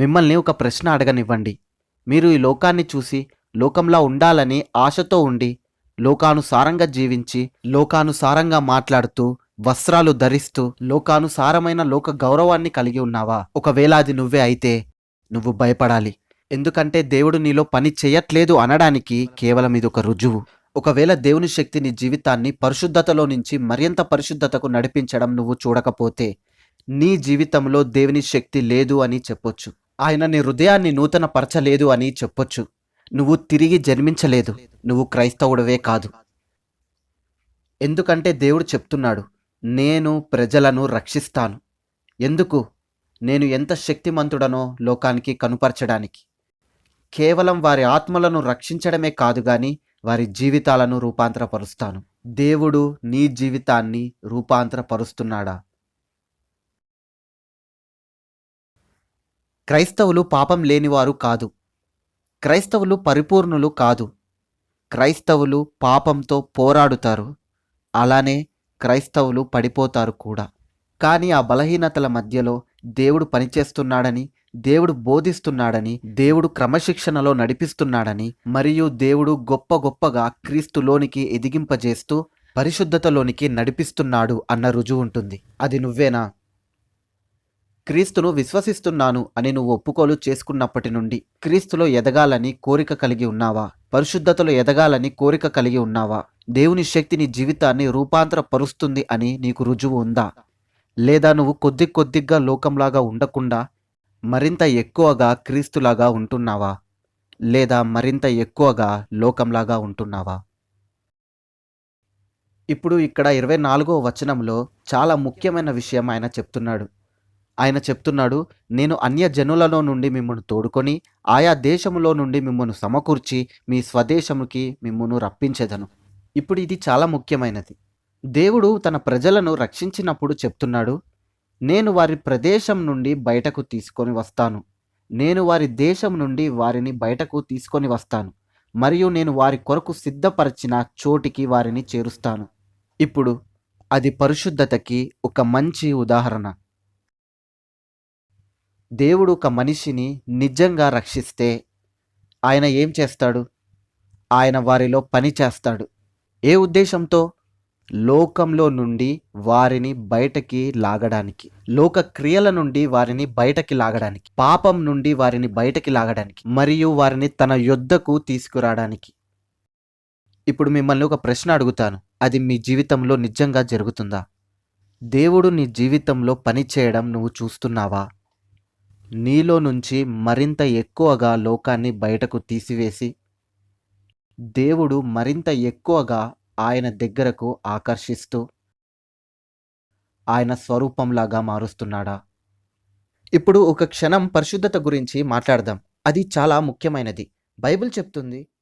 మిమ్మల్ని ఒక ప్రశ్న అడగనివ్వండి. మీరు ఈ లోకాన్ని చూసి లోకంలా ఉండాలని ఆశతో ఉండి లోకానుసారంగా జీవించి లోకానుసారంగా మాట్లాడుతూ వస్త్రాలు ధరిస్తూ లోకానుసారమైన లోక గౌరవాన్ని కలిగి ఉన్నావా? ఒకవేళ అది నువ్వే అయితే నువ్వు భయపడాలి. ఎందుకంటే దేవుడు నీలో పని చేయట్లేదు అనడానికి కేవలం ఇది ఒక రుజువు. ఒకవేళ దేవుని శక్తి నీ జీవితాన్ని పరిశుద్ధతలో నుంచి మరింత పరిశుద్ధతకు నడిపించడం నువ్వు చూడకపోతే నీ జీవితంలో దేవుని శక్తి లేదు అని చెప్పొచ్చు. ఆయన నీ హృదయాన్ని నూతన పరచలేదు అని చెప్పొచ్చు. నువ్వు తిరిగి జన్మించలేదు. నువ్వు క్రైస్తవుడవే కాదు. ఎందుకంటే దేవుడు చెప్తున్నాడు నేను ప్రజలను రక్షిస్తాను. ఎందుకు? నేను ఎంత శక్తిమంతుడనో లోకానికి కనుపరచడానికి. కేవలం వారి ఆత్మలను రక్షించడమే కాదు గాని వారి జీవితాలను రూపాంతరపరుస్తాను. దేవుడు నీ జీవితాన్ని రూపాంతరపరుస్తున్నాడా? క్రైస్తవులు పాపం లేనివారు కాదు. క్రైస్తవులు పరిపూర్ణులు కాదు. క్రైస్తవులు పాపంతో పోరాడుతారు. అలానే క్రైస్తవులు పడిపోతారు కూడా. కానీ ఆ బలహీనతల మధ్యలో దేవుడు పనిచేస్తున్నాడని దేవుడు బోధిస్తున్నాడని దేవుడు క్రమశిక్షణలో నడిపిస్తున్నాడని మరియు దేవుడు గొప్ప గొప్పగా క్రీస్తులోనికి ఎదిగింపజేస్తూ పరిశుద్ధతలోనికి నడిపిస్తున్నాడు అన్న రుజువు ఉంటుంది. అది నువ్వేనా? క్రీస్తును విశ్వసిస్తున్నాను అని నువ్వు ఒప్పుకోలు చేసుకున్నప్పటి నుండి క్రీస్తులో ఎదగాలని కోరిక కలిగి ఉన్నావా? పరిశుద్ధతలో ఎదగాలని కోరిక కలిగి ఉన్నావా? దేవుని శక్తి నీ జీవితాన్ని రూపాంతరపరుస్తుంది అని నీకు రుజువు ఉందా? లేదా నువ్వు కొద్ది కొద్దిగా లోకంలాగా ఉండకుండా మరింత ఎక్కువగా క్రీస్తులాగా ఉంటున్నావా? లేదా మరింత ఎక్కువగా లోకంలాగా ఉంటున్నావా? ఇప్పుడు ఇక్కడ ఇరవై నాలుగో వచనంలో చాలా ముఖ్యమైన విషయం ఆయన చెప్తున్నాడు. ఆయన చెప్తున్నాడు నేను అన్య జనులలో నుండి మిమ్మల్ని తోడుకొని ఆయా దేశములో నుండి మిమ్మల్ని సమకూర్చి మీ స్వదేశముకి మిమ్మల్ని రప్పించేదను. ఇప్పుడు ఇది చాలా ముఖ్యమైనది. దేవుడు తన ప్రజలను రక్షించినప్పుడు చెప్తున్నాడు నేను వారి ప్రదేశం నుండి బయటకు తీసుకొని వస్తాను. నేను వారి దేశం నుండి వారిని బయటకు తీసుకొని వస్తాను. మరియు నేను వారి కొరకు సిద్ధపరిచిన చోటికి వారిని చేరుస్తాను. ఇప్పుడు అది పరిశుద్ధతకి ఒక మంచి ఉదాహరణ. దేవుడు ఒక మనిషిని నిజంగా రక్షిస్తే ఆయన ఏం చేస్తాడు? ఆయన వారిలో పని చేస్తాడు. ఏ ఉద్దేశంతో? లోకంలో నుండి వారిని బయటకి లాగడానికి. లోక క్రియల నుండి వారిని బయటకి లాగడానికి. పాపం నుండి వారిని బయటకి లాగడానికి. మరియు వారిని తన యొద్దకు తీసుకురావడానికి. ఇప్పుడు మిమ్మల్ని ఒక ప్రశ్న అడుగుతాను. అది మీ జీవితంలో నిజంగా జరుగుతుందా? దేవుడు నీ జీవితంలో పని చేయడం నువ్వు చూస్తున్నావా? నీలో నుంచి మరింత ఎక్కువగా లోకాన్ని బయటకు తీసివేసి దేవుడు మరింత ఎక్కువగా ఆయన దగ్గరకు ఆకర్షిస్తూ ఆయన స్వరూపంలాగా మారుస్తున్నాడా? ఇప్పుడు ఒక క్షణం పరిశుద్ధత గురించి మాట్లాడదాం. అది చాలా ముఖ్యమైనది. బైబిల్ చెప్తుంది